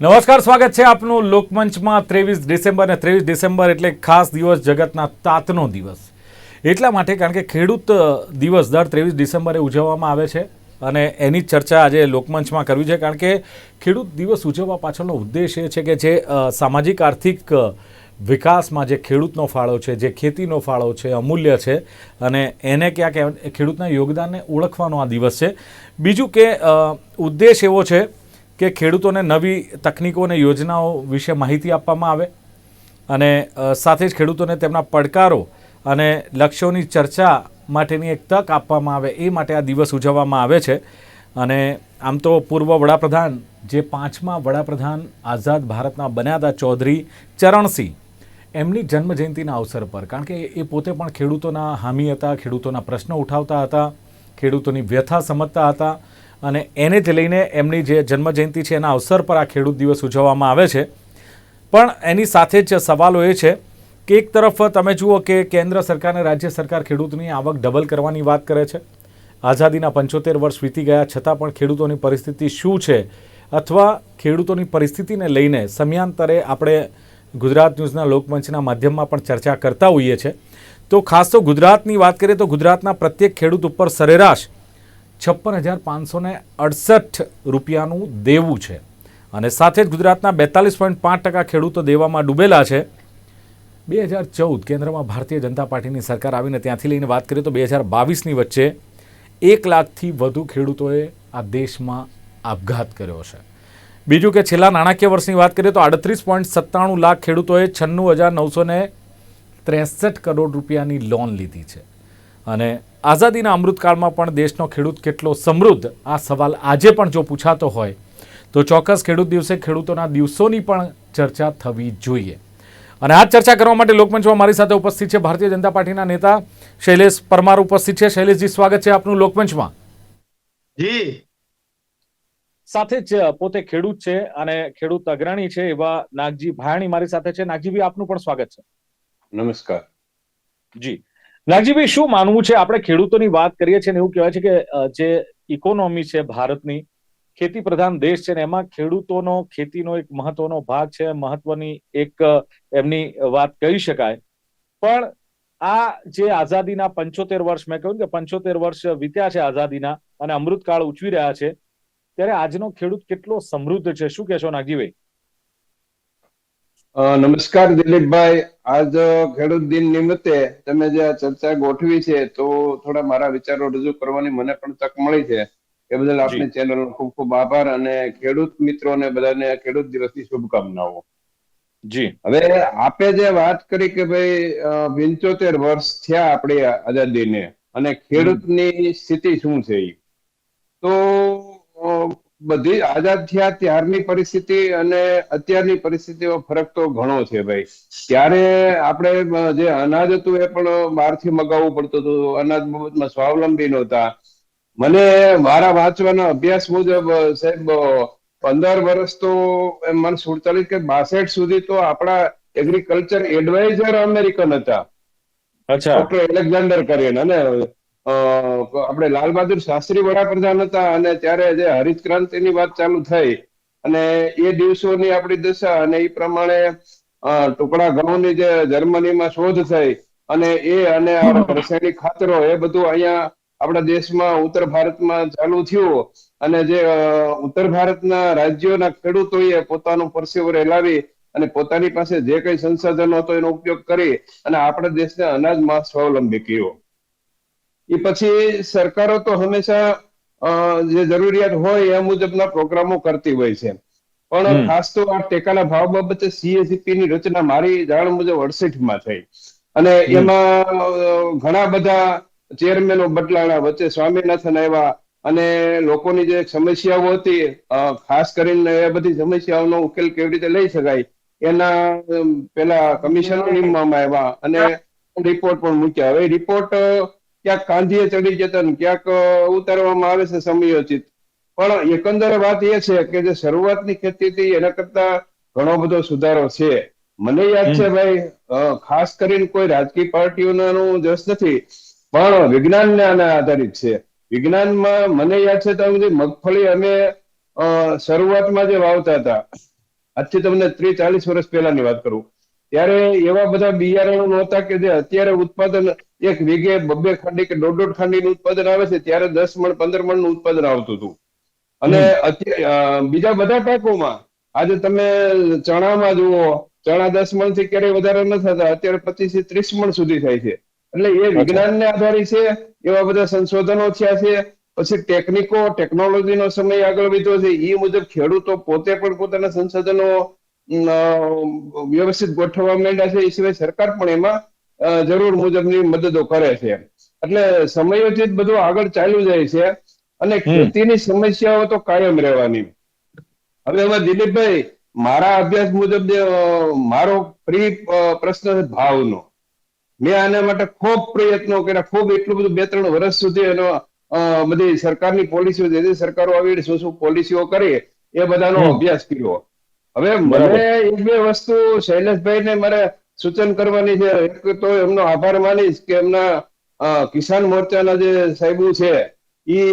નમસ્કાર, સ્વાગત છે આપનું લોકમંચમાં ત્રેવીસ ડિસેમ્બર અને ત્રેવીસ ડિસેમ્બર એટલે ખાસ દિવસ જગતના તાતનો દિવસ. એટલા માટે કારણ કે ખેડૂત દિવસ દર ત્રેવીસ ડિસેમ્બરે ઉજવવામાં આવે છે અને એની ચર્ચા આજે લોકમંચમાં કરવી છે કારણ કે ખેડૂત દિવસ ઉજવવા પાછળનો ઉદ્દેશ એ છે કે જે સામાજિક, આર્થિક વિકાસમાં જે ખેડૂતનો ફાળો છે, જે ખેતીનો ફાળો છે, અમૂલ્ય છે અને એને ક્યાંક ખેડૂતના યોગદાનને ઓળખવાનો આ દિવસ છે. બીજું કે ઉદ્દેશ એવો છે કે ખેડૂતોને નવી તકનીકો અને યોજનાઓ વિશે માહિતી આપવામાં આવે અને સાથે જ ખેડૂતોને તેમના પડકારો અને લક્ષ્યોની ચર્ચા માટેની એક તક આપવામાં આવે એ માટે આ દિવસ ઉજવવામાં આવે છે. અને આમ તો પૂર્વ વડાપ્રધાન, જે પાંચમા વડાપ્રધાન આઝાદ ભારતના બન્યા હતા, ચૌધરી ચરણસિંહ એમની જન્મજયંતિના અવસર પર. કારણ કે એ પોતે પણ ખેડૂતોના હામી હતા, ખેડૂતોના પ્રશ્નો ઉઠાવતા હતા, ખેડૂતોની વ્યથા સમજતા હતા અને એને જ લઈને એમની જે જન્મજયંતિ છે, એના અવસર પર આ ખેડૂત દિવસ ઉજવવામાં આવે છે. પણ એની સાથે જ સવાલો એ છે કે એક તરફ તમે જુઓ કે કેન્દ્ર સરકાર અને રાજ્ય સરકાર ખેડૂતની આવક ડબલ કરવાની વાત કરે છે. આઝાદીના પંચોતેર વર્ષ વીતી ગયા, છતાં પણ ખેડૂતોની પરિસ્થિતિ શું છે? અથવા ખેડૂતોની પરિસ્થિતિને લઈને સમયાંતરે આપણે ગુજરાત ન્યૂઝના લોકમંચના માધ્યમમાં પણ ચર્ચા કરતા હોઈએ છીએ તો ખાસ તો ગુજરાતની વાત કરીએ તો ગુજરાતના પ્રત્યેક ખેડૂત ઉપર સરેરાશ છપ્પન હજાર પાંચસો અડસઠ રૂપિયાનું દેવું છે. અને સાથે જ ગુજરાતના બેતાલીસ પોઈન્ટ પાંચ ટકા ખેડૂતો દેવામાં ડૂબેલા છે. બે હજાર ચૌદ કેન્દ્રમાં ભારતીય જનતા પાર્ટીની સરકાર આવીને ત્યાંથી લઈને વાત કરીએ તો બે હજાર બાવીસની વચ્ચે એક લાખથી વધુ ખેડૂતોએ આ દેશમાં આપઘાત કર્યો છે. બીજું કે છેલ્લા નાણાકીય વર્ષની વાત કરીએ તો આડત્રીસ પોઈન્ટ સત્તાણું લાખ ખેડૂતોએ છન્નું હજાર નવસો ત્રેસઠ કરોડ રૂપિયાની લોન લીધી છે. અને આઝાદીના અમૃતકાળમાં પણ દેશનો ખેડૂત કેટલો સમૃદ્ધ આ સવાલ આજે પણ જો પૂછાતો હોય તો ચોક્કસ ખેડૂત દિવસે ખેડૂતોના દિવસોની પણ ચર્ચા થવી જોઈએ. અને આ ચર્ચા કરવા માટે લોકમંચમાં મારી સાથે ઉપસ્થિત છે ભારતીય જનતા પાર્ટીના નેતા શૈલેષ પરમાર ઉપસ્થિત છે. શૈલેષજી સ્વાગત છે આપનું લોકમંચમાં. જી. સાથે જ પોતે ખેડૂત છે અને ખેડૂત અગ્રણી છે એવા નાગજી ભાયાણી મારી સાથે છે. નાગજીભાઈ આપનું પણ સ્વાગત છે. નમસ્કાર. જી. નાગજીભાઈ, શું માનવું છે? આપણે ખેડૂતોની વાત કરીએ છીએ ને એવું કહેવાય છે કે જે ઇકોનોમી છે ભારતની ખેતી પ્રધાન દેશ છે ને એમાં ખેડૂતોનો, ખેતીનો એક મહત્વનો ભાગ છે, મહત્વની એક એમની વાત કહી શકાય. પણ આ જે આઝાદીના પંચોતેર વર્ષ, મેં કહ્યું કે પંચોતેર વર્ષ વીત્યા છે આઝાદીના અને અમૃતકાળ ઉજવી રહ્યા છે, ત્યારે આજનો ખેડૂત કેટલો સમૃદ્ધ છે? શું કહેશો નાગજીભાઈ? નમસ્કાર દિલીપભાઈ. આજ ખેડૂત દિન નિમિત્તે તમે જે ચર્ચા ગોઠવી છે તો થોડા મારા વિચારો રજૂ કરવાની મને પણ તક મળી છે. એ બદલ આપની ચેનલનો ખૂબ ખૂબ આભાર અને ખેડૂત મિત્રોને બધાને ખેડૂત દિવસની શુભકામનાઓ. જી. હવે આપે જે વાત કરી કે ભાઈ પંચોતેર વર્ષ થયા આપણી આઝાદીને અને ખેડૂતની સ્થિતિ શું છે તો બધી આઝાદ થયા ત્યારની પરિસ્થિતિ અને અત્યારની પરિસ્થિતિમાં ફરક તો ઘણો છે ભાઈ. ત્યારે આપણે જે અનાજ હતું એ પણ બહારથી મગાવવું પડતું હતું. અનાજ બાબતમાં સ્વાવલંબી નહોતા. મને મારા વાંચવાના અભ્યાસ મુજબ સાહેબ પંદર વર્ષ તો એમ મને સુડતાલીસ કે બાસઠ સુધી તો આપણા એગ્રીકલ્ચર એડવાઇઝર અમેરિકન હતા. અચ્છા. ડોક્ટર એલેક્ઝાન્ડર કરીને અને આપણે લાલ બહાદુર શાસ્ત્રી વડાપ્રધાન હતા અને ત્યારે જે હરિત ક્રાંતિની વાત ચાલુ થઈ અને એ દિવસોની આપણી દશા અને એ પ્રમાણે ટુકડા ઘઉંની જે જર્મનીમાં શોધ થઈ અને એ અને રાસાયણિક ખાતરો એ બધું અહીંયા આપણા દેશમાં ઉત્તર ભારતમાં ચાલુ થયું અને જે ઉત્તર ભારતના રાજ્યોના ખેડૂતોએ પોતાનું પરસેવો રેલાવી અને પોતાની પાસે જે કઈ સંસાધનો હતો એનો ઉપયોગ કરી અને આપણા દેશને અનાજમાં સ્વાવલંબી કર્યો. એ પછી સરકારો તો હંમેશા જે જરૂરિયાત હોય એ મુજબના પ્રોગ્રામો કરતી હોય છે. પણ ખાસ તો આ ટેકાના ભાવ બાબતે સીએસીપી ની રચના મારી જાણ મુજબ અડસઠમાં થઈ. અને એમાં ઘણા બધા ચેરમેનો બદલાણા વચ્ચે સ્વામીનાથન આવ્યા અને લોકોની જે સમસ્યાઓ હતી ખાસ કરીને એ બધી સમસ્યાઓનો ઉકેલ કેવી રીતે લઈ શકાય એના પેલા કમિશનર નીમવામાં આવ્યા અને રિપોર્ટ પણ મૂક્યા. હવે રિપોર્ટ ક્યાંક કાંધીએ ચડી જતા ને ક્યાંક ઉતારવામાં આવે છે સમયોચિત. પણ એકંદરે વાત એ છે કે જે શરૂઆતની ખેતી હતી એના કરતા ઘણો બધો સુધારો છે. મને યાદ છે ભાઈ ખાસ કરીને કોઈ રાજકીય પાર્ટીઓનું જસ નથી પણ વિજ્ઞાનને આના આધારિત છે. વિજ્ઞાનમાં મને યાદ છે તમે જે મગફળી અમે શરૂઆતમાં જે વાવતા હતા આજથી તમને ત્રીસ ચાલીસ વર્ષ પહેલાની વાત કરું. ત્યારે એવા બધા બિયારણો નહોતા કે જે અત્યારે ઉત્પાદન એક વીઘે બબ્બે ખાંડી કે દોઢ દોઢ ખાંડીનું ઉત્પાદન આવે છે ત્યારે દસ મણ પંદર મણનું ઉત્પાદન આવતું હતું. અને બીજા બધા પાકોમાં આજે તમે ચણામાં જુઓ ચણા દસ મણથી ક્યારેય વધારે ન થતા અત્યારે પચીસથી ત્રીસ મણ સુધી થાય છે. એટલે એ વિજ્ઞાનને આધારિત છે એવા બધા સંશોધનો થયા છે પછી ટેકનિકો ટેકનોલોજીનો સમય આગળ વધ્યો છે એ મુજબ ખેડૂતો પોતે પણ પોતાના સંશોધનો વ્યવસ્થિત ગોઠવવા માંડ્યા છે એ સિવાય સરકાર પણ એમાં જરૂર મુજબની મદદો કરે છે. એટલે સમયોચિત બધું આગળ ચાલ્યું જાય છે અને ખેતીની સમસ્યાઓ તો કાયમ રહેવાની. હવે એમાં દિલીપભાઈ મારા અભ્યાસ મુજબ મારો પ્રિય પ્રશ્ન છે ભાવનો. મેં આના માટે ખૂબ પ્રયત્નો કર્યા ખૂબ એટલું બધું બે ત્રણ વર્ષ સુધી એનો બધી સરકારની પોલિસીઓ જે સરકારો આવી શું શું પોલિસીઓ કરી એ બધાનો અભ્યાસ કર્યો. હવે મને એક બે વસ્તુ શૈલેષભાઈને મારે સૂચન કરવાની છે. એક તો એમનો આભાર માનીશ કે એમના કિસાન મોરચાના જે સાહેબો છે, ઈ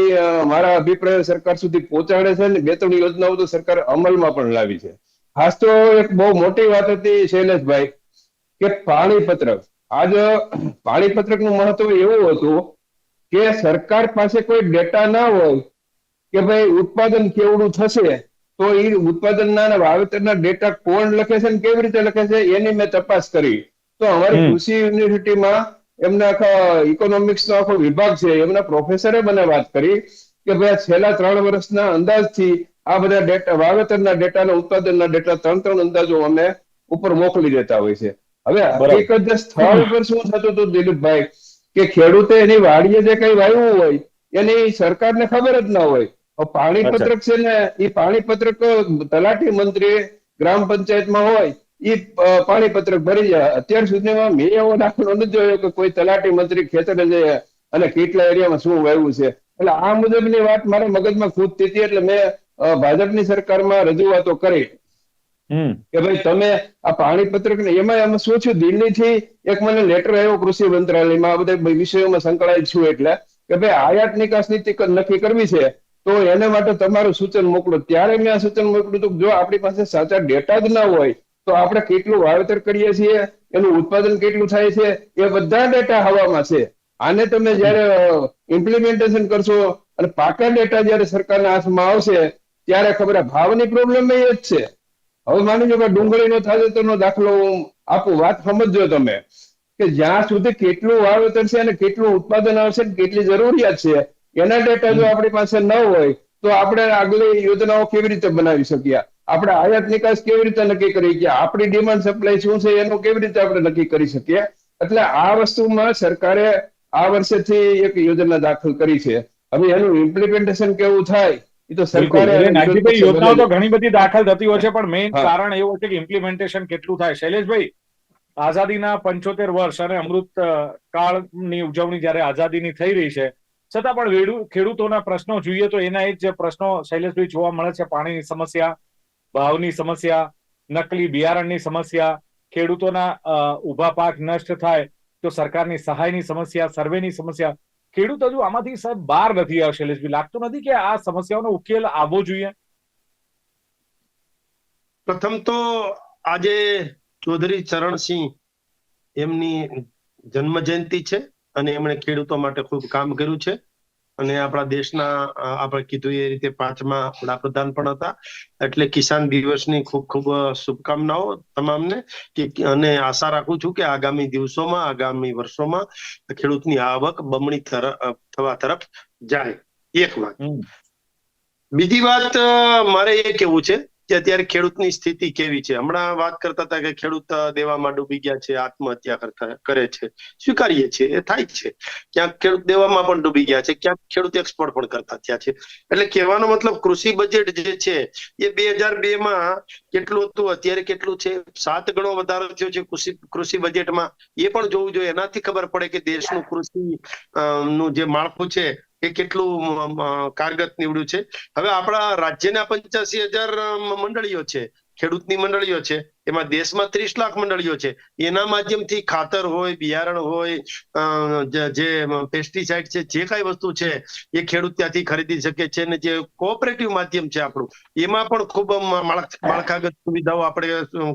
મારા અભિપ્રાય સરકાર સુધી પહોંચાડે છે ને બે ત્રણ યોજનાઓ તો સરકાર અમલમાં પણ લાવી છે. ખાસ તો એક બહુ મોટી વાત હતી શૈલેષભાઈ, કે પાણી પત્રક આજ પાણી પત્રકનું મહત્વ એવું હતું કે સરકાર પાસે કોઈ ડેટા ના હોય કે ભાઈ ઉત્પાદન કેવડું થશે તો એ ઉત્પાદનના અને વાવેતરના ડેટા કોણ લખે છે ને કેવી રીતે લખે છે એની મેં તપાસ કરી. તો અમારી કૃષિ યુનિવર્સિટીમાં એમના આખા ઇકોનોમિક્સ નો આખો વિભાગ છે એમના પ્રોફેસરે મને વાત કરી કે ભાઈ છેલ્લા ત્રણ વર્ષના અંદાજથી આ બધા ડેટા વાવેતરના ડેટા અને ઉત્પાદનના ડેટા ત્રણ ત્રણ અંદાજો અમે ઉપર મોકલી દેતા હોય છે. હવે. હકીકત જે સ્થળ ઉપર શું થતું હતું દિલીપભાઈ? કે ખેડૂતે એની વાડીએ જે કઈ વાવ્યું હોય એની સરકારને ખબર જ ના હોય. પાણી પત્રક છે ને એ પાણી પત્રક તલાટી મંત્રી ગ્રામ પંચાયતમાં હોય એ પાણી પત્રક ભરી જાય. અત્યાર સુધીમાં મેં એવો દાખલો નથી જોયો કે કોઈ તલાટી મંત્રી ખેતરે જઈએ અને કેટલા એરિયામાં શું વાવ્યું છે. એટલે આ મુજબની વાત મારા મગજમાં ખુદ હતી એટલે મેં ભાજપની સરકારમાં રજૂઆતો કરી. કે ભાઈ તમે આ પાણી પત્રક ને એમાં એમાં શું દિલ્હી થી એક મને લેટર આવ્યો કૃષિ મંત્રાલયમાં આ બધા વિષયોમાં સંકળાયેલ છું એટલે. કે ભાઈ આયાત નિકાસ નીતિ નક્કી કરવી છે. તો એને માટે તમારું સૂચન મોકલો. ત્યારે મેં આ સૂચન મોકલ્યું હતું જો આપણી પાસે સાચા ડેટા જ ના હોય, તો આપણે કેટલું વાવેતર કરીએ છીએ, એનું ઉત્પાદન કેટલું થાય છે, એ બધા ડેટા હવામાં છે. આને તમે જયારે ઇમ્પ્લિમેન્ટેશન કરશો અને પાકા ડેટા જયારે સરકારના હાથમાં આવશે, ત્યારે ખબર ભાવની પ્રોબ્લેમ એ જ છે. હવે માની લો કે ડુંગળીનો તાજેતરનો દાખલો હું આપું, વાત સમજજો તમે. કે જ્યાં સુધી કેટલું વાવેતર છે અને કેટલું ઉત્પાદન આવશે કેટલી જરૂરિયાત છે એના ડેટા જો આપણી પાસે ન હોય તો આપણે આગલી યોજનાઓ કેવી રીતે બનાવી શકીએ? આપણે આયાત નિકાસ કેવી રીતે નક્કી કરી શકીએ આપણી ડિમાન્ડ સપ્લાય શું છે એનું કેવી રીતે આપણે નક્કી કરી શકીએ? એટલે આ વસ્તુમાં સરકારે આ વર્ષેથી એક યોજના દાખલ કરી છે. હવે એનું ઇમ્પ્લિમેન્ટેશન કેવું થાય એ તો સરકારે યોજનાઓ તો ઘણી બધી દાખલ થતી હોય છે પણ મેઇન કારણ એવું છે કે ઇમ્પ્લિમેન્ટેશન કેટલું થાય. શૈલેષભાઈ આઝાદીના પંચોતેર વર્ષ અને અમૃત કાળની ઉજવણી જયારે આઝાદીની થઈ રહી છે છતાં પણ ખેડૂતોના પ્રશ્નો જોઈએ તો એના જ પ્રશ્નો શૈલેષભાઈ જોવા મળે છે. પાણીની સમસ્યા, ભાવની સમસ્યા, નકલી બિયારણની સમસ્યા, ખેડૂતોના ઊભા પાક નષ્ટ થાય તો સરકારની સહાયની સમસ્યા, સર્વેની સમસ્યા. ખેડૂત હજુ આમાંથી સાહેબ બહાર નથી આવ્યો શૈલેષભાઈ. લાગતું નથી કે આ સમસ્યાઓનો ઉકેલ આવવો જોઈએ? પ્રથમ તો આજે ચૌધરી ચરણસિંહ એમની જન્મ જયંતિ છે. અને એમણે ખેડૂતો માટે ખૂબ કામ કર્યું છે. અને આપણા દેશના આપણે કીધું એ રીતે પાંચમા વડાપ્રધાન પણ હતા. એટલે કિસાન દિવસની ખૂબ ખૂબ શુભકામનાઓ તમામને કે અને આશા રાખું છું કે આગામી દિવસોમાં આગામી વર્ષોમાં ખેડૂતની આવક બમણી થવા તરફ જાય. એક વાત. બીજી વાત મારે એ કેવું છે કે અત્યારે ખેડૂતની સ્થિતિ કેવી છે? હમણાં વાત કરતા હતા કે ખેડૂત દેવામાં ડૂબી ગયા છે, આત્મહત્યા કરતા કરે છે. સ્વીકારીએ છીએ, એ થાય છે. ક્યાંક ખેડૂત દેવામાં પણ ડૂબી ગયા છે, ક્યાંક ખેડૂત એક્સપોર્ટ પણ કરતા થયા છે. એટલે કહેવાનો મતલબ કૃષિ બજેટ જે છે, એ બે હજાર બે માં કેટલું હતું, અત્યારે કેટલું છે? સાત ગણો વધારો થયો છે કૃષિ કૃષિ બજેટમાં એ પણ જોવું જોઈએ. એનાથી ખબર પડે કે દેશનું કૃષિ નું જે માળખું છે એ કેટલું કારગત નીવડ્યું છે? હવે આપણા રાજ્યના પંચ્યાસી હજાર મંડળીઓ છે, ખેડૂતની મંડળીઓ છે. એમાં દેશમાં ત્રીસ લાખ મંડળીઓ છે. એના માધ્યમથી ખાતર હોય, બિયારણ હોય જે- પેસ્ટિસાઇડ છે, જે કઈ વસ્તુ છે, એ ખેડૂત ત્યાંથી ખરીદી શકે છે અને જે કોઓપરેટિવ માધ્યમ છે આપણું, એમાં પણ ખૂબ માળખાગત સુવિધાઓ આપણે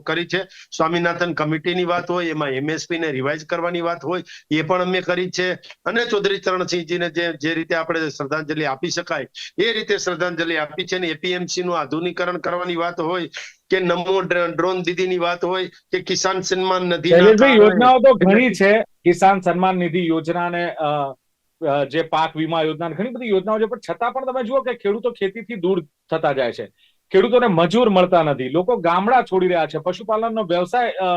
કરી છે. સ્વામિનાથન કમિટીની વાત હોય, એમાં એમએસપી ને રિવાઇઝ કરવાની વાત હોય, એ પણ અમે કરી છે. અને ચૌધરી ચરણસિંહજીને જે જે રીતે આપણે શ્રદ્ધાંજલિ આપી શકાય, એ રીતે શ્રદ્ધાંજલિ આપી છે ને એપીએમસી નું આધુનિકરણ કરવાની વાત હોય કે નમો ડ્રોન ડ્રોન દીદીની વાત હોય કે કિસાન સન્માન નિધિ યોજનાઓ તો ઘણી છે. કિસાન સન્માન નિધિ યોજના ને જે પાક વીમા યોજના ઘણી બધી યોજનાઓ છે. પણ છતાં પણ તમે જુઓ કે ખેડૂતો ખેતીથી દૂર થતા જાય છે. ખેડૂતોને મજૂર મળતા નથી. લોકો ગામડા છોડી રહ્યા છે. પશુપાલનનો વ્યવસાય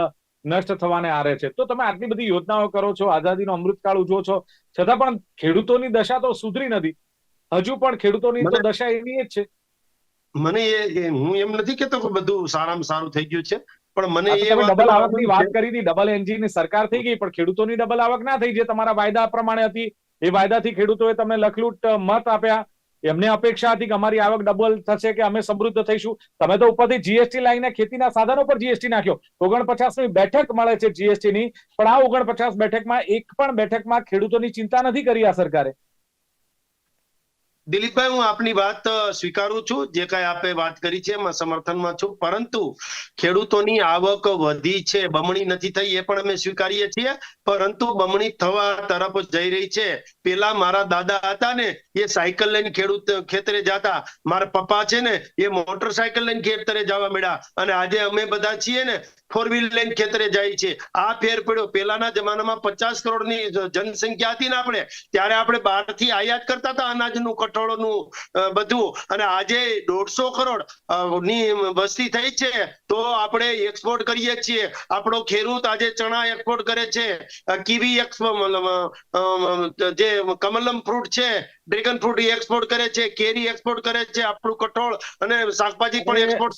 નષ્ટ થવાને આરે છે. તો તમે આટલી બધી યોજનાઓ કરો છો આઝાદીનો અમૃતકાળ ઉજવો છો. છતાં પણ ખેડૂતોની દશા તો સુધરી નથી. હજુ પણ ખેડૂતોની તો દશા એની જ છે. મને એ હું એમ નથી કેતો કે બધું સારામાં સારું થઈ ગયું છે પણ મને એ ડબલ આવકની વાત કરી હતી ડબલ એન્જિનની સરકાર થઈ ગઈ પણ ખેડૂતોની ડબલ આવક ના થઈ જે તમારા વાયદા પ્રમાણે હતી એ વાયદાથી ખેડૂતોએ તમને લખલૂટ મત આપ્યા. એમને અપેક્ષા હતી કે અમારી આવક ડબલ થશે કે અમે સમૃદ્ધ થઈશું. તમે તો ઉપરથી જીએસટી લાઈને ખેતીના સાધનો પર જીએસટી નાખ્યો. ઓગણપચાસની બેઠક મળે છે જીએસટી ની પણ આ ઓગણપચાસ બેઠકમાં એક પણ બેઠકમાં ખેડૂતોની ચિંતા નથી કરી આ સરકારે. દિલીપભાઈ, હું આપની વાત સ્વીકારું છું. જે કઈ આપે વાત કરી છે, એમાં સમર્થનમાં છું. પરંતુ ખેડૂતોની આવક વધી છે, બમણી નથી થઈ, એ પણ અમે સ્વીકારીએ છીએ. પરંતુ બમણી થવા તરફ જઈ રહી છે. પેલા મારા દાદા હતા ને એ સાયકલ લઈને ખેડૂત ખેતરે જતા. મારા પપ્પા છે ને, એ મોટરસાયકલ લઈને ખેતરે જવા મળ્યા અને આજે અમે બધા છીએ ને ફોર વ્હીલ લઈને ખેતરે જાય છે. આ ફેર પડ્યો. પેલાના જમાનામાં પચાસ કરોડની જનસંખ્યા હતી ને આપણે, ત્યારે આપણે બહારથી આયાત કરતા હતા અનાજનું, કઠોળનું બધું. અને આજે દોઢસો કરોડની વસ્તી થઈ છે, તો આપણે એક્સપોર્ટ કરીએ છીએ. આપણો ખેડૂત આજે ચણા એક્સપોર્ટ કરે છે. કીવી એક્સપોર્ટ જે કમલમ ફ્રૂટ છે ડ્રેગન ફ્રૂટ એક્સપોર્ટ કરે છે કેરી એક્સપોર્ટ કરે છે આપણું કઠોળ અને શાકભાજી પણ એક્સપોર્ટ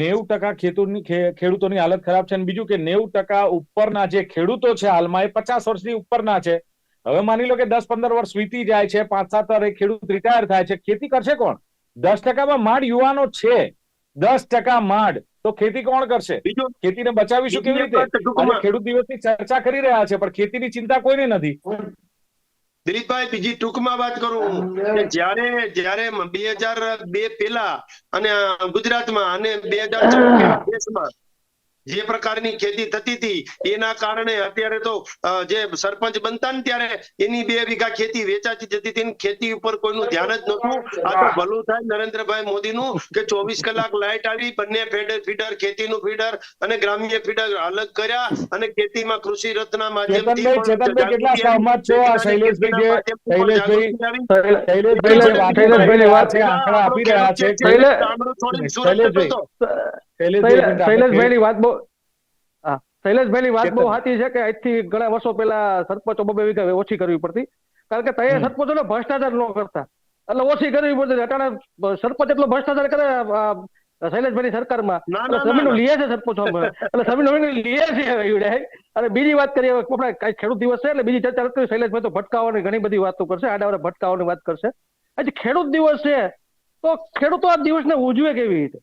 નેવું ટકા ખેડૂતની ખેડૂતોની હાલત ખરાબ છે. અને બીજું કે નેવું ટકા ઉપરના જે ખેડૂતો છે હાલમાં એ પચાસ વર્ષની ઉપરના છે. હવે માની લો કે દસ પંદર વર્ષ વીતી જાય છે પાંચ સાત વાર ખેડૂત રિટાયર થાય છે. ખેતી કરશે કોણ? દસ ટકામાં માડ યુવાનો છે. દસ ટકા માંડ. તો ખેતી કોણ કરશે? ખેતીને બચાવીશું કેવી રીતે? ખેડૂત દિવસની ચર્ચા કરી રહ્યા છે પણ ખેતીની ચિંતા કોઈને નથી. દિલીપભાઈ બીજી ટૂંકમાં વાત કરું કે જ્યારે જ્યારે બે હજાર બે પેલા અને ગુજરાતમાં અને બે હજાર દેશમાં જે પ્રકારની ખેતી થતી હતી એના કારણે અત્યારે તો જે સરપંચ બનતા ને ત્યારે એની બે વીઘા ખેતી વેચાતી જતી હતી. ખેતી ઉપર કોઈનું ધ્યાન જ નહોતું. આ તો ભલું થાય નરેન્દ્રભાઈ મોદીનું કે ચોવીસ કલાક લાઇટ આવી બંને ફેડર ફીડર ખેતીનું ફીડર અને ગ્રામ્ય ફીડર અલગ કર્યા અને ખેતીમાં કૃષિ રત્ના માધ્યમથી ચેતનભાઈ પણ ચેતનભાઈ કેટલા સહમત છો? આ શૈલેષભાઈ શૈલેષભાઈ શૈલેષભાઈ જે શૈલેષ- વાતો કરી શૈલેષભાઈની રહ્યા વાત છે આંકડા આપી રહ્યા છે. શૈલેષભાઈ. શૈલેષભાઈ શૈલેષ- વાત બહુ હા. શૈલેષભાઈની વાત બહુ સાચી છે કે આજથી ઘણા વર્ષો પહેલા સરપંચો બબે વીઘા ઓછી કરવી પડતી. કારણ કે તૈયાર સરપંચો ને ભ્રષ્ટાચાર ન કરતા. એટલે ઓછી કરવી પડતી. અટાણે સરપંચ એટલો ભ્રષ્ટાચાર કરે શૈલેષભાઈ સરકારમાં. ના, એટલે ના, જમીનો ના. લીએ છે સરપંચો. એટલે જમીનો જમીનો લીએ છે અને બીજી વાત કરીએ આપણે કઈ ખેડૂત દિવસ છે એટલે બીજી ચર્ચા નથી શૈલેષભાઈ તો ભટકાવાની ઘણી બધી વાતો કરશે. આડાવડે ભટકાવાની વાત કરશે. આજે ખેડૂત દિવસ છે. તો ખેડૂતો આ દિવસને ઉજવે કેવી રીતે?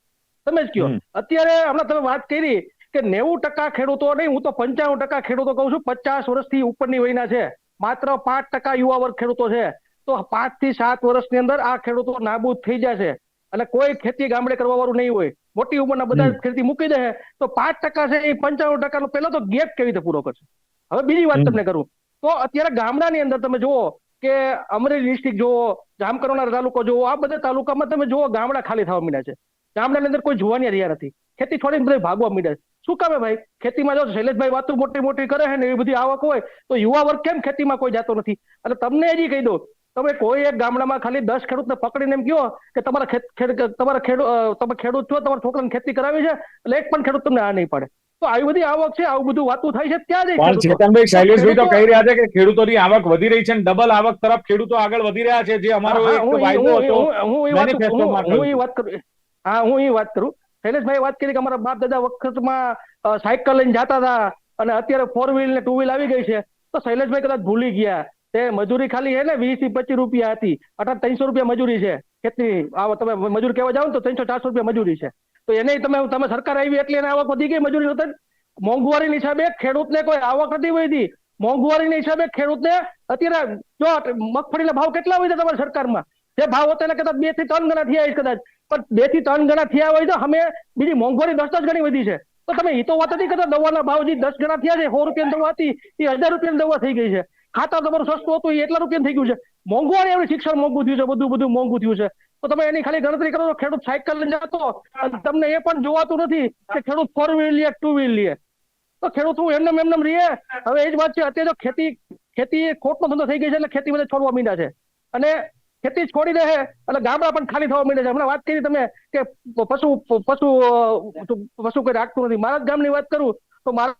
તમે જ કયો અત્યારે હમણાં તમે વાત કરી કે નેવું ટકા ખેડૂતો નહીં હું તો પંચાણું ટકા ખેડૂતો કહું છું પચાસ વર્ષથી ઉપરની વયના છે. માત્ર પાંચ ટકા યુવા વર્ગ ખેડૂતો છે. તો પાંચથી સાત વર્ષની અંદર આ ખેડૂતો નાબૂદ થઈ જશે. અને કોઈ ખેતી ગામડે કરવા વાળું નહીં હોય. મોટી ઉંમરના બધા. ખેતી મૂકી દે. તો પાંચ ટકા છે એ પંચાણું ટકાનો પહેલો તો ગેપ કેવી રીતે પૂરો કરશે? હવે બીજી વાત તમને કરું. તો અત્યારે ગામડાની અંદર તમે જુઓ કે અમરેલી ડિસ્ટ્રિક્ટ જુઓ જામકરોના તાલુકો જુઓ આ બધા તાલુકામાં તમે જુઓ ગામડા ખાલી થવા માંડ્યા છે. ગામડાની અંદર કોઈ જોવાની રહ્યા નથી. ખેતી છોડીને બધા ભાગવા માંડ્યા છે. શું કામે ભાઈ? ખેતીમાં જો શૈલેષભાઈ વાતો મોટી મોટી કરે છે ને એવી બધી આવક હોય તો યુવા વર્ગ કેમ ખેતીમાં કોઈ જતો નથી? અને તમને હજી કહી દો તમે કોઈ એક ગામડામાં ખાલી દસ ખેડૂતને પકડીને એમ કહો કે તમારા ખેત તમારા ખેડૂત તમે ખેડૂત છો તમારા છોકરાને ખેતી કરાવી છે એટલે એક પણ ખેડૂત તમને આ નહીં પડે. તો આવી બધી આવક છે આવું બધું વાતું થાય છે ત્યાં જ પણ ચેતનભાઈ શૈલેષભાઈ તો કહી રહ્યા છે કે ખેડૂતોની આવક વધી રહી છે અને ડબલ આવક તરફ ખેડૂતો આગળ વધી રહ્યા છે જે અમારો એક હું- વાયદો હતો હું- હું એ વાત- હું એ વાત કરું હા, હું એ વાત કરું. શૈલેષભાઈ વાત કરી કે અમારા બાપ દાદા વખતમાં સાયકલ લઈને જતા હતા અને અત્યારે ફોર વ્હીલ ને ટુ વ્હીલ આવી ગઈ છે. તો શૈલેષભાઈ કદાચ ભૂલી ગયા. તે મજૂરી ખાલી હે ને વીસથી પચીસ રૂપિયા હતી. અઢાર ત્રણસો રૂપિયા મજૂરી છે. ખેતી આવો તમે મજૂર કહેવા જાવ તો ત્રણસો ચારસો રૂપિયા મજૂરી છે. તો એને તમે તમે સરકાર આવી એટલે એને આવક વધી ગઈ મજૂરી વખતે? મોંઘવારીના હિસાબે ખેડૂતને કોઈ આવક નથી વધી મોંઘવારીના હિસાબે ખેડૂતને અત્યારે જો મગફળીના ભાવ કેટલા હોય છે તમારી સરકારમાં? જે ભાવ હતા એના કદાચ બેથી ત્રણ ગણા થયા કદાચ. પણ બેથી ત્રણ ગણા થયા હોય તો અમે બીજી મોંઘવારી દસ દસ ગણી વધી છે. તો તમે એ તો વાત નથી કરતા, દવાના ભાવ જે દસ ગણા થયા છે, સો રૂપિયાની દવા હતી એ હજાર રૂપિયાની દવા થઈ ગઈ છે. ખાતર તમારું સસ્તું હતું એ એટલા રૂપિયા થઈ ગયું છે. મોંઘવારી એવડી શિક્ષણ મોંઘું થયું છે, બધું બધું મોંઘું થયું છે. તો તમે એની ખાલી ગણતરી કરો, ખેડૂત સાયકલ લઈને જતો તમને એ પણ જોવાતું નથી કે ખેડૂત ફોર વ્હીલ લે ટુ વ્હીલ લે. તો ખેડૂત હું એમને એમને રહીએ હવે એ જ વાત છે, અત્યારે જો ખેતી ખેતી ખોટનો ધંધો થઈ ગઈ છે, એટલે ખેતી બધા છોડવા મીંડા છે. અને ખેતી છોડી દે છે એટલે ગામડા પણ ખાલી થવા માંડ્યા છે. હમણાં વાત કરી તમે કે પશુ પશુ પશુ કોઈ રાખતું નથી. મારા જ ગામની વાત કરું તો મારા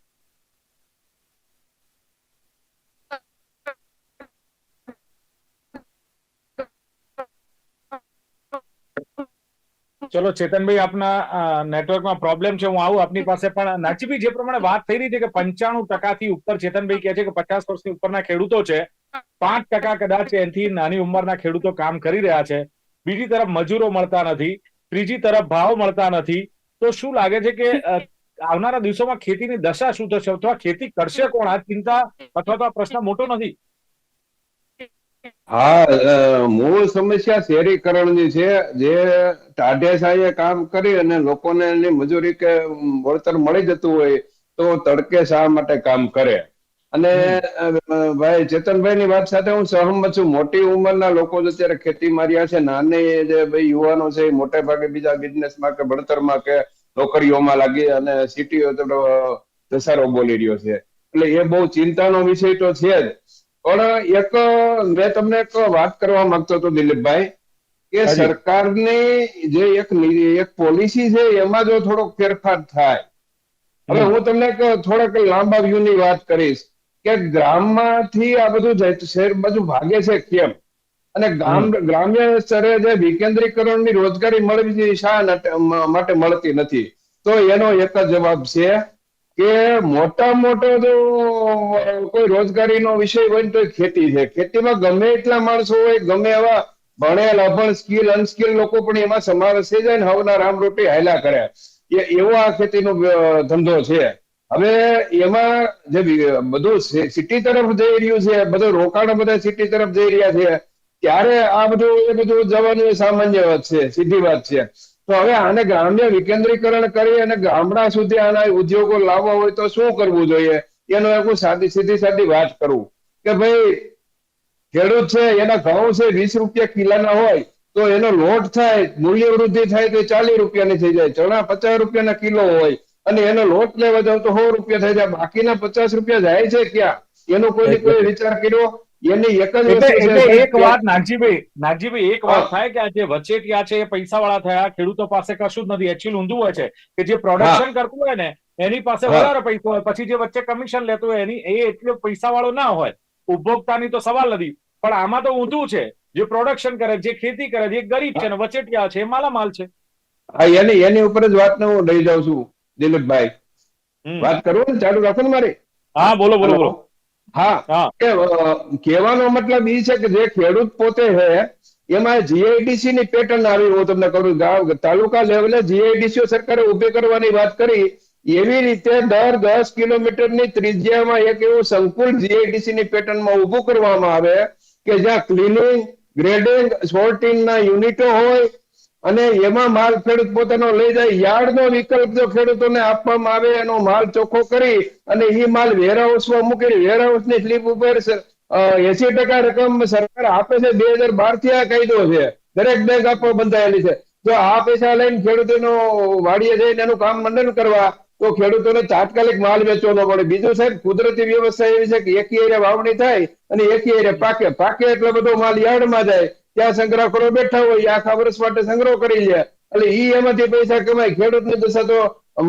ચલો, ચેતનભાઈ, આપના નેટવર્કમાં પ્રોબ્લેમ છે. હું આવું આપની પાસે પણ નાચીભાઈ જે પ્રમાણે વાત થઈ રહી છે કે પંચાણું ટકાથી ઉપર ચેતનભાઈ કહે છે કે પચાસ વર્ષની ઉપરના ખેડૂતો છે. પાંચ ટકા કદાચ એનથી નાની ઉંમરના ખેડૂતો કામ કરી રહ્યા છે. બીજી તરફ મજૂરો મળતા નથી. ત્રીજી તરફ ભાવ મળતા નથી. તો શું લાગે છે કે આવનારા દિવસોમાં ખેતીની દશા શું થશે? અથવા ખેતી કરશે કોણ? આ ચિંતા અથવા તો આ પ્રશ્ન મોટો નથી? હા મૂળ સમસ્યા શહેરીકરણની છે. જે ટાઢેશાહીએ કામ કરી અને લોકોને એની મજૂરી કે, વળતર મળી જતું હોય તો તડકે શા માટે કામ કરે? અને ભાઈ ચેતનભાઈ ની વાત સાથે હું સહમત છું. મોટી ઉંમરના લોકો જે અત્યારે ખેતી માર્યા છે. નાની જે ભાઈ યુવાનો છે એ મોટે ભાગે બીજા બિઝનેસમાં કે ભણતરમાં કે નોકરીઓમાં લાગી અને સિટીઓ ધસારો બોલી રહ્યો છે. એટલે એ બહુ ચિંતાનો વિષય તો છે જ. પણ એક મેં તમને એક વાત કરવા માંગતો હતો દિલીપભાઈ કે સરકારની જે એક એક પોલિસી છે એમાં જો થોડોક ફેરફાર થાય. હવે હું તમને એક થોડાક લાંબા વ્યૂ ની વાત કરીશ. કે ગ્રામમાંથી આ બધું શહેર બધું ભાગે છે કેમ? અને ગામ ગ્રામ્ય સ્તરે જે વિકેન્દ્રીકરણની રોજગારી મળવી શા માટે મળતી નથી તો એનો એક જ જવાબ છે કે મોટા મોટો જો કોઈ રોજગારીનો વિષય હોય ને તો ખેતી છે. ખેતીમાં ગમે એટલા માણસો હોય ગમે એવા ભણેલ અભણ સ્કિલ અનસ્કિલ લોકો પણ એમાં સમાવેશ થઈ જાય ને હવના રામ રોટી હાયલા કરે. એવો આ ખેતીનો ધંધો છે. હવે એમાં જે બધું સિટી તરફ જઈ રહ્યું છે, બધું રોકાણ બધા સિટી તરફ જઈ રહ્યા છે, ત્યારે આ બધું, એ બધું જવાનું સામાન્ય વાત છે, સીધી વાત છે. તો હવે આને ગ્રામ્ય વિકેન્દ્રીકરણ કરી અને ગામડા સુધી આના ઉદ્યોગો લાવવા હોય તો શું કરવું જોઈએ? એનો એક સાદી, સીધી, સાદી વાત કરું. કે ભાઈ, ખેડૂત છે, એના ઘઉં છે, વીસ રૂપિયા કિલાના હોય, તો એનો લોટ થાય, મૂલ્ય વૃદ્ધિ થાય તો ચાલીસ રૂપિયાની થઈ જાય. ચણા પચાસ રૂપિયાના કિલો હોય અને એનો લોટ લેવા જાવ તો સો રૂપિયા થઈ જાય બાકીના પચાસ રૂપિયા જાય છે ક્યાં? એનો કોઈ કોઈ વિચાર કર્યો? એની એક જ એટલે છે એક વાત નાગજીભાઈ નાગજીભાઈ એક વાત થાય કે આ જે વચેટિયા છે એ પૈસા વાળા થયા ખેડૂતો પાસે કશું જ નથી. એકચ્યુઅલી ઊંધું હોય છે કે જે પ્રોડક્શન કરતું હોય ને એની પાસે વધારે પૈસો હોય. પછી જે વચ્ચે કમિશન લેતું હોય એની એ એટલો પૈસા વાળો ના હોય. ઉપભોક્તાની તો સવાલ નથી. પણ આમાં તો ઊંધું છે. જે પ્રોડક્શન કરે જે ખેતી કરે જે ગરીબ છે ને વચેટિયા છે એ માલામાલ છે. હા એની એની ઉપર જ વાત હું લઈ જાઉં છું. દિલીપભાઈ. વાત કરું ને ચાલુ રાખો ને મારી. હા બોલો બોલો બોલો. હા. કે કહેવાનો મતલબ એ છે કે જે ખેડૂત પોતે છે એમાં જીઆઈડીસી ની પેટર્ન આવી હું તમને કહું ગામ તાલુકા લેવલે જીઆઈડીસી સરકારે ઊભી કરવાની વાત કરી. એવી રીતે દર દસ કિલોમીટરની ત્રિજ્યામાં એક એવું સંકુલ જીઆઈડીસી ની પેટર્નમાં ઊભું કરવામાં આવે કે જ્યાં ક્લિનિંગ ગ્રેડિંગ સોર્ટિંગ ના યુનિટો હોય અને એમાં માલ ખેડૂત પોતાનો લઈ જાય. યાર્ડનો વિકલ્પ જો ખેડૂતોને આપવામાં આવે, એનો માલ ચોખ્ખો કરી અને એ માલ વેરહાઉસમાં મૂકી વેરહાઉસની સ્લીપ ઉપર એસી ટકા રકમ સરકાર આપે છે. બે હજાર બારથી આ કાયદો છે. દરેક બેંક આપવા બંધાયેલી છે. જો આ પૈસા લઈને ખેડૂતોનો વાડીએ જઈને એનું કામ મંડન કરવા, તો ખેડૂતોને તાત્કાલિક માલ વેચવો ન પડે. બીજું સાહેબ, કુદરતી વ્યવસ્થા એવી છે કે એકી એરે વાવણી થાય અને એકી એરે પાકે. પાકે એટલે બધો માલ યાર્ડમાં જાય. ત્યાં સંગ્રહખોરો બેઠા હોય આખા વર્ષ માટે સંગ્રહ કરી લે. એટલે ઈ એમાંથી પૈસા કમાય. ખેડૂતની તો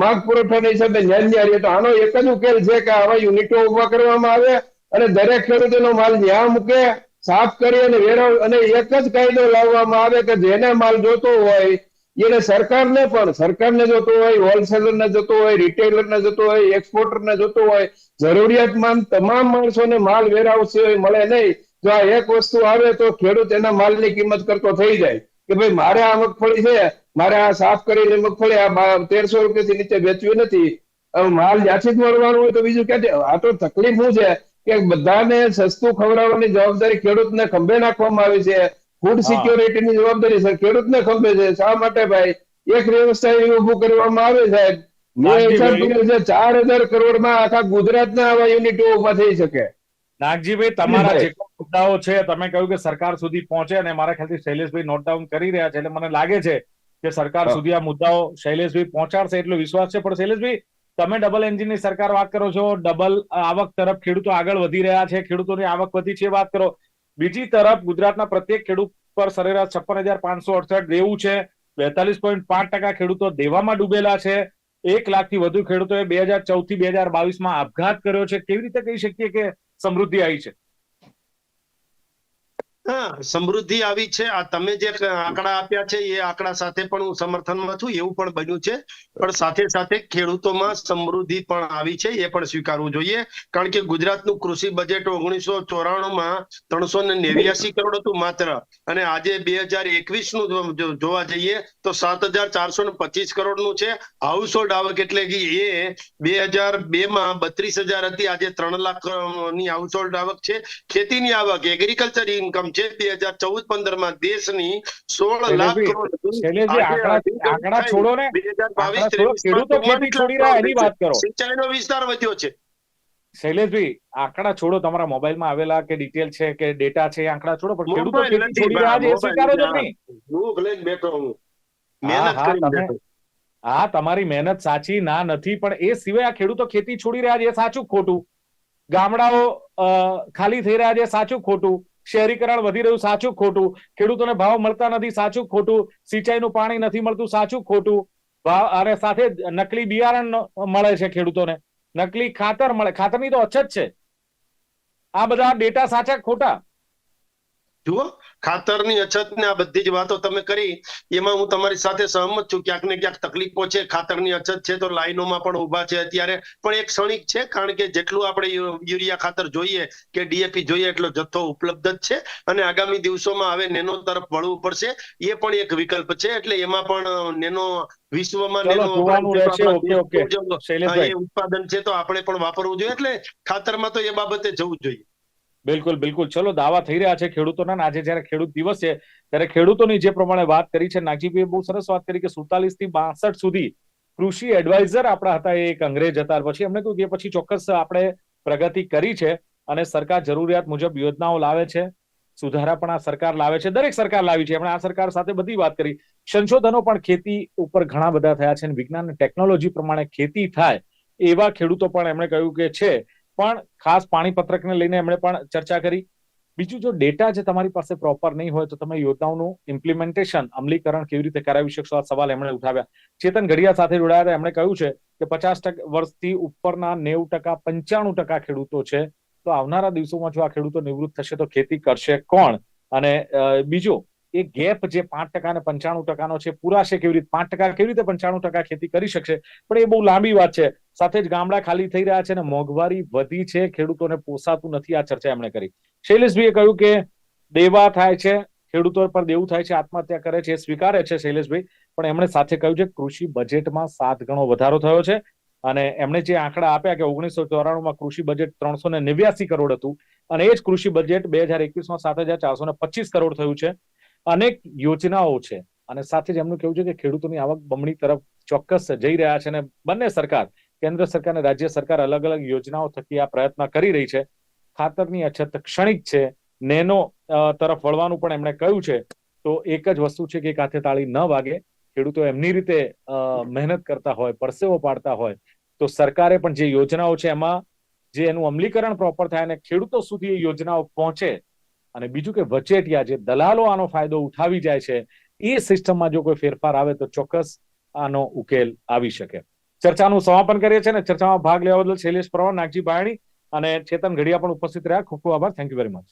માંગ પુરવઠાના હિસાબે ન્યાન તો આનો એક જ ઉકેલ છે કે આવા યુનિટો ઊભા કરવામાં આવે અને દરેક ખેડૂતોનો માલ ન્યા મૂકે, સાફ કરી અને વેરાવ, અને એક જ કાયદો લાવવામાં આવે કે જેને માલ જોતો હોય, એને સરકારને પણ, સરકારને જોતો હોય, હોલસેલરને જોતો હોય, રિટેલરને જોતો હોય, એક્સપોર્ટરને જોતો હોય, જરૂરિયાતમંદ તમામ માણસોને માલ વેરાવશે, મળે નહીં. જો આ એક વસ્તુ આવે તો ખેડૂત એના માલની કિંમત કરતો થઈ જાય. કે ભાઈ મારે આ મગફળી છે મારે આ સાફ કરીને મગફળી આ તેરસો રૂપિયાથી નીચે વેચવી નથી. માલ જ્યાંથી જ મળવાનું હોય તો બીજું ક્યાંથી આ તો તકલીફ શું છે? કે બધાને સસ્તું ખવડાવવાની જવાબદારી ખેડૂતને ખંભે નાખવામાં આવી છે. ફૂડ. સિક્યોરિટીની જવાબદારી છે. ખેડૂતને ખંભે છે. શા માટે ભાઈ? એક વ્યવસ્થા એવી ઉભું કરવામાં આવે સાહેબ. મેં નાગજીભાઈ. કર્યો છે ચાર હજાર કરોડમાં આખા ગુજરાતના આવા યુનિટો ઊભા થઈ શકે. નાગજીભાઈ તમારા. જે મુદ્દાઓ છે તમે કહ્યું કે સરકાર સુધી પહોંચે અને મારા ખ્યાલથી શૈલેષભાઈ નોટ ડાઉન કરી રહ્યા છે એટલે મને લાગે છે કે સરકાર સુધી આ મુદ્દાઓ શૈલેષભાઈ પહોંચાડશે એટલો વિશ્વાસ છે. પણ શૈલેષભાઈ તમે ડબલ એન્જિનની સરકાર વાત કરો છો ડબલ આવક તરફ ખેડૂતો આગળ વધી રહ્યા છે ખેડૂતોની આવક વધી છે વાત કરો. બીજી તરફ ગુજરાતના પ્રત્યેક ખેડૂત પર સરેરાશ છપ્પન હજાર પાંચસો અડસઠ દેવું છે બેતાલીસ પોઈન્ટ પાંચ ટકા ખેડૂતો દેવામાં ડૂબેલા છે. એક લાખથી વધુ ખેડૂતોએ બે હજાર ચૌદથી બે હજાર બાવીસમાં આપઘાત કર્યો છે. કેવી રીતે કહી શકીએ કે સમૃદ્ધિ આવી છે? હા, સમૃદ્ધિ આવી છે. આ તમે જે આંકડા આપ્યા છે, એ આંકડા સાથે પણ હું સમર્થનમાં છું. એવું પણ બન્યું છે. પણ સાથે સાથે ખેડૂતોમાં સમૃદ્ધિ પણ આવી છે, એ પણ સ્વીકારવું જોઈએ. કારણ કે ગુજરાતનું કૃષિ બજેટ ઓગણીસો ચોરાણું માં ત્રણસો ને નેવ્યાસી કરોડ હતું માત્ર. અને આજે બે હજાર એકવીસનું જોવા જઈએ તો સાત હજાર ચારસો ને પચીસ કરોડનું છે. હાઉસ હોલ્ડ આવક એટલે કે એ બે હજાર બે માં બત્રીસ હજાર હતી. આજે ત્રણ લાખની હાઉસ હોલ્ડ આવક છે. ખેતીની આવક એગ્રીકલ્ચર ઇન્કમ છે. બે હજાર ચૌદ પંદરમાં દેશની સોળ લાખ કરોડ. આંકડા છોડો ને. 2022 આંકડા છોડો, ખેડૂતો ખેતી છોડી રહ્યા એની વાત કરો. સિંચાઈનો વિસ્તાર વધ્યો છે. શૈલેષભાઈ આંકડા છોડો તમારા મોબાઈલમાં આવેલા કે ડિટેલ છે કે ડેટા છે આંકડા છોડો પણ ખેડૂતો ખેતી છોડી રહ્યા છે સ્વીકારો છો નહીં? ભૂખ લઈને બેઠો હું. હા, મહેનત કરી બેઠો. હા તમારી મહેનત સાચી ના નથી પણ એ સિવાય આ ખેડૂતો ખેતી છોડી રહ્યા છે સાચું ખોટું? ગામડાઓ ખાલી થઈ રહ્યા છે સાચું ખોટું? શહેરીકરણ વધી રહ્યું, સાચું ખોટું? ખેડૂતોને ભાવ મળતા નથી, સાચું ખોટું? સિંચાઈનું પાણી નથી મળતું, સાચું ખોટું? ભાવ અને સાથે નકલી બિયારણ મળે છે ખેડૂતોને. નકલી ખાતર મળે. ખાતરની તો અછત છે. આ બધા ડેટા સાચા ખોટા? જુઓ ખાતરની અછત ને આ બધી જ વાતો તમે કરી એમાં હું તમારી સાથે સહમત છું. ક્યાંક ને ક્યાંક તકલીફો છે ખાતરની અછત છે તો લાઈનોમાં પણ ઊભા છે અત્યારે. પણ એક ક્ષણિક છે કારણ કે જેટલું આપણે યુરિયા ખાતર જોઈએ કે ડીએપી જોઈએ એટલો જથ્થો ઉપલબ્ધ જ છે. અને આગામી દિવસોમાં હવે નેનો તરફ વળવું પડશે એ પણ એક વિકલ્પ છે. એટલે એમાં પણ નેનો વિશ્વમાં નેનો ઉત્પાદન છે તો આપણે પણ વાપરવું જોઈએ. એટલે ખાતરમાં તો એ બાબતે જવું જોઈએ. બિલકુલ બિલકુલ. ચલો, દાવા થઈ રહ્યા છે ખેડૂતોના આજે જયારે ખેડૂત દિવસ છે, ત્યારે ખેડૂતોની જે પ્રમાણે વાત કરી છે નાગજીભાઈ બહુ સરસ વાત કરી કે સુડતાલીસથી બાસઠ સુધી કૃષિ એડવાઇઝર આપણા હતા એ એક અંગ્રેજ હતા. પછી એમને કહ્યું કે પછી ચોક્કસ આપણે પ્રગતિ કરી છે અને સરકાર જરૂરિયાત મુજબ યોજનાઓ લાવે છે, સુધારા પણ આ સરકાર લાવે છે, દરેક સરકાર લાવી છે. એમણે આ સરકાર સાથે બધી વાત કરી. સંશોધનો પણ ખેતી ઉપર ઘણા બધા થયા છે વિજ્ઞાન ટેકનોલોજી પ્રમાણે ખેતી થાય એવા ખેડૂતો પણ એમણે કહ્યું કે છે. પણ ખાસ પાણી પત્રકને લઈને એમણે પણ ચર્ચા કરી. બીજું જો ડેટા જે તમારી પાસે પ્રોપર નહીં હોય તો તમે યોજનાઓનું ઇમ્પ્લિમેન્ટેશન અમલીકરણ કેવી રીતે કરાવી શકશો? આ સવાલ એમણે ઉઠાવ્યા. ચેતન ઘડિયા સાથે જોડાયા એમણે કહ્યું છે કે પચાસ ટકા વર્ષથી ઉપરના નેવું ટકા, પંચાણું ટકા ખેડૂતો છે. તો આવનારા દિવસોમાં જો આ ખેડૂતો નિવૃત્ત થશે તો ખેતી કરશે કોણ? અને બીજું એ ગેપ જે પાંચ ટકા અને પંચાણું ટકાનો છે પૂરાશે કેવી રીતે? પાંચ ટકા કેવી રીતે પંચાણું ટકા ખેતી કરી શકશે? પણ એ બહુ લાંબી વાત છે. સાથે જ ગામડા ખાલી થઈ રહ્યા છે અને મોંઘવારી વધી છે, ખેડૂતોને પોસાતું નથી આ ચર્ચા એમણે કરી. શૈલેષભાઈએ કહ્યું કે દેવા થાય છે, ખેડૂતો પર દેવું થાય છે, આત્મહત્યા કરે છે, એ સ્વીકારે છે શૈલેષભાઈ. પણ એમણે સાથે કહ્યું છે, કૃષિ બજેટમાં સાત ગણો વધારો થયો છે. અને એમણે જે આંકડા આપ્યા કે ઓગણીસો ચોરાણુંમાં કૃષિ બજેટ ત્રણસો ને નેવ્યાસી કરોડ હતું. અને એ જ કૃષિ બજેટ બે હજાર એકવીસમાં સાત હજાર ચારસો ને પચીસ કરોડ થયું છે. અનેક યોજનાઓ છે. અને સાથે જ એમનું કેવું છે કે ખેડૂતોની આવક બમણી તરફ ચોક્કસ જઈ રહ્યા છે અને બંને સરકાર, કેન્દ્ર સરકાર અને રાજ્ય સરકાર અલગ અલગ યોજનાઓ થકી આ પ્રયત્ન કરી રહી છે. ખાતરની અછત ક્ષણિક છે. નેનો તરફ વળવાનું પણ એમણે કહ્યું છે. તો એક જ વસ્તુ છે કે એક હાથે તાળી ન વાગે. ખેડૂતો એમની રીતે મહેનત કરતા હોય, પરસેવો પાડતા હોય. તો સરકારે પણ જે યોજનાઓ છે એમાં જે એનું અમલીકરણ પ્રોપર થાય અને ખેડૂતો સુધી એ યોજનાઓ પહોંચે અને બીજું કે વચેટિયા જે દલાલો આનો ફાયદો ઉઠાવી જાય છે, એ સિસ્ટમમાં જો કોઈ ફેરફાર આવે તો ચોક્કસ આનો ઉકેલ આવી શકે. ચર્ચાનું સમાપન કરીએ છીએ ને ચર્ચામાં ભાગ લેવા બદલ શૈલેષ પરવા નાગજી બાયણી અને ચેતન ઘડિયા પણ ઉપસ્થિત રહ્યા. ખૂબ ખૂબ આભાર. થેન્ક યુ વેરી મચ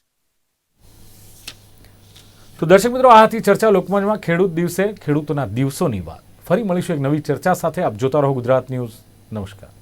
તો દર્શક મિત્રો આ હતી ચર્ચા લોકમંચમાં ખેડૂત દિવસે ખેડૂતોના દિવસોની વાત. ફરી મળીશું એક નવી ચર્ચા સાથે. આપ જોતા રહો ગુજરાત ન્યૂઝ. નમસ્કાર.